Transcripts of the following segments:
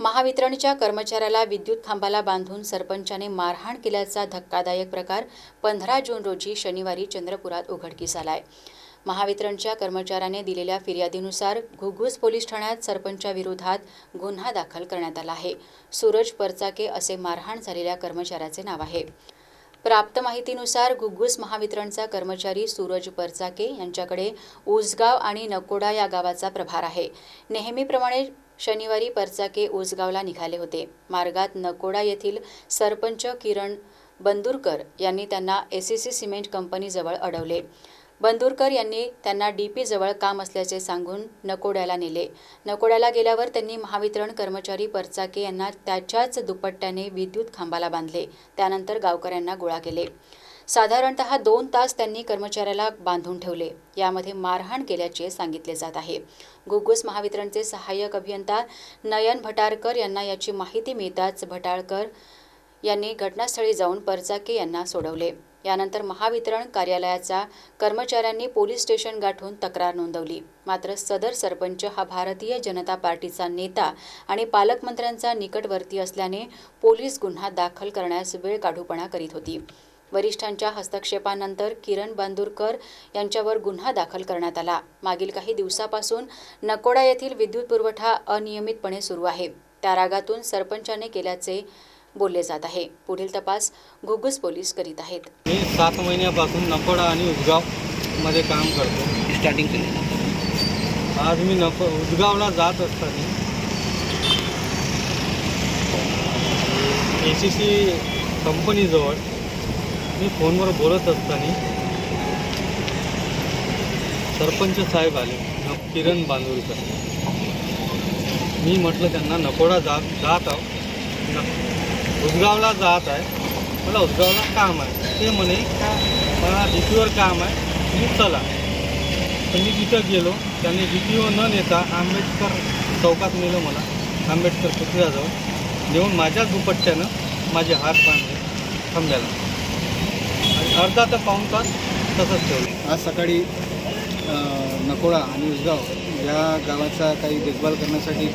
महावितरणच्या कर्मचाऱ्याला विद्युत खांबाला बांधून सरपंचाने मारहाण केल्याचा धक्कादायक प्रकार पंधरा जून रोजी शनिवारी चंद्रपुरात उघडकीस आलाय. महावितरणच्या कर्मचाऱ्याने दिलेल्या फिर्यादीनुसार घुग्घूस पोलीस ठाण्यात सरपंचाविरोधात गुन्हा दाखल करण्यात आला आहे. सूरज परचाके असे मारहाण झालेल्या कर्मचाऱ्याचे नाव आहे. प्राप्त माहितीनुसार घुग्गूस महावितरणचा कर्मचारी सूरज परचाके यांच्याकडे उसगाव आणि नकोडा या गावाचा प्रभार आहे. नेहमीप्रमाणे शनिवारी परचाके उसगावला निघाले होते. मार्गात नकोडा येथील सरपंच किरण बंदुरकर यांनी त्यांना एसीसी सिमेंट कंपनीजवळ अडवले. बंदुरकर यांनी त्यांना डीपी जवळ काम असल्याचे सांगून नकोड्याला नेले. नकोड्याला गेल्यावर त्यांनी महावितरण कर्मचारी परचाके यांना त्याच्याच दुपट्ट्याने विद्युत खांबाला बांधले. त्यानंतर गावकऱ्यांना गोळा केले. साधारणत दोन तास त्यांनी कर्मचाऱ्याला बांधून ठेवले. यामध्ये मारहाण केल्याचे सांगितले जात आहे. घुग्गुस महावितरणचे सहाय्यक अभियंता नयन भटारकर यांना याची माहिती मिळताच भटाळकर यांनी घटनास्थळी जाऊन परचाके यांना सोडवले. यानंतर महावितरण कार्यालयाचा कर्मचाऱ्यांनी पोलीस स्टेशन गाठून तक्रार नोंदवली. मात्र सदर सरपंच हा भारतीय जनता पार्टीचा नेता आणि पालकमंत्र्यांचा निकटवर्ती असल्याने पोलीस गुन्हा दाखल करण्यास वेळ काढूपणा करीत होती. वरिष्ठांच्या हस्तक्षेपानंतर किरण बांदुरकर यांच्यावर गुन्हा दाखल करण्यात आला. मागील काही दिवसापासून नकोडा येथील विद्युत पुरवठा अनियमितपणे सुरू आहे. त्या रागातून सरपंचाने केल्याचे बोलले जात आहे. पुढील तपास घुग्गुस पोलीस करीत आहेत. मी सात महिन्यापासून नकोडा आणि उदगावमध्ये काम करतो. स्टार्टिंग केली. आज मी नको उदगावला जात असताना ए सी सी कंपनीजवळ मी फोनवर बोलत असताना सरपंच साहेब आले किरण बांदुरकर मी म्हटलं त्यांना नकोडा जात जात आहो. उसगावला उदगावला जात आहे. मला उदगावला काम आहे. ते म्हणे का मला डी पीवर काम आहे. तुम्ही चला. तर मी तिथं गेलो त्यांनी डी पीवर न नेता आंबेडकर चौकात नेलं मला. आंबेडकर पुतळ्याजवळ नेऊन माझ्याच दुपट्ट्यानं माझे हात बांधले. थांब्याला अर्धा तर पाऊन तास तसंच ठेवलं. आज सकाळी नकोळा नकोडा आणि उसगाव या गावाचा काही देखभाल करण्यासाठी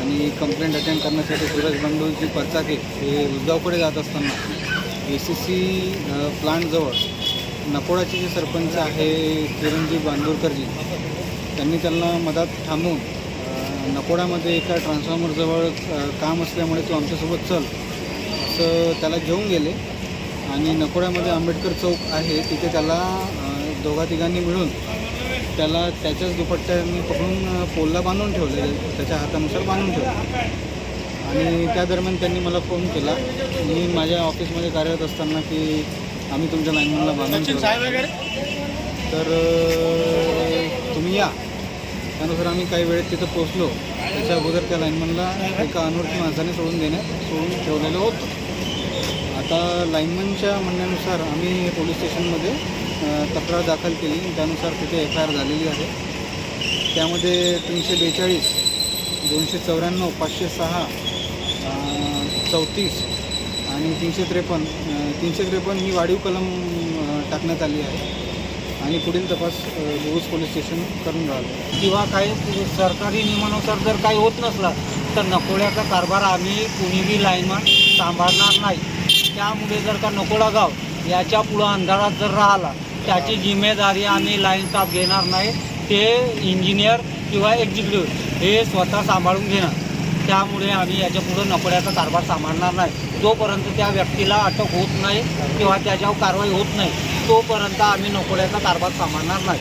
आणि कंप्लेंट अटेंड करण्यासाठी सूरज बंडूजी परचाके हे उसगावकडे जात असताना ए सी सी प्लांटजवळ नकोडाचे जे सरपंच आहे किरणजी बांदूरकरजी त्यांनी त्यांना मधात थांबवून नकोडामध्ये एका ट्रान्सफॉर्मरजवळ काम असल्यामुळे तू आमच्यासोबत चल असं त्याला घेऊन गेले. आणि नकोड्यामध्ये आंबेडकर चौक आहे तिथे त्याला दोघा तिघांनी मिळून त्याला त्याच्याच दुपट्ट्याने पकडून पोलला बांधून ठेवले त्याच्या हातानुसार बांधून ठेवले. आणि त्या दरम्यान त्यांनी मला फोन केला. मी माझ्या ऑफिसमध्ये कार्यरत असताना की आम्ही तुमच्या लाईनमॅनला बांधून ठेवलं तर तुम्ही या. त्यानुसार आम्ही काही वेळेत तिथं पोचलो त्याच्या अगोदर त्या लाईनमॅनला एका अनोळखी माणसाने सोडून देण्यात सोडून ठेवलेलं होतं. आता लाईनमनच्या म्हणण्यानुसार आम्ही पोलीस स्टेशनमध्ये तक्रार दाखल केली. त्यानुसार तिथे एफ आय आर झालेली आहे. त्यामध्ये तीनशे बेचाळीस दोनशे चौऱ्याण्णव पाचशे सहा चौतीस आणि तीनशे त्रेपन्न तीनशे त्रेपन्न ही वाढीव कलम टाकण्यात आली आहे आणि पुढील तपास बोस पोलीस स्टेशन करून राहिलो किंवा काही सरकारी नियमानुसार जर काही होत नसला तर नकोड्याचा कारभार आम्ही कुणीही लाईनमन सांभाळणार नाही. त्यामुळे जर का नकोडा गाव याच्या पुढं अंधारात जर राहिला त्याची जिम्मेदारी आम्ही लाईन स्टाफ घेणार नाही. ते इंजिनियर किंवा एक्झिक्युटिव्ह हे स्वतः सांभाळून घेणार. त्यामुळे आम्ही याच्या पुढं नकोड्याचा कारभार सांभाळणार नाही. जोपर्यंत त्या व्यक्तीला अटक होत नाही किंवा त्याच्यावर कारवाई होत नाही तोपर्यंत आम्ही नकोड्याचा कारभार सांभाळणार नाही.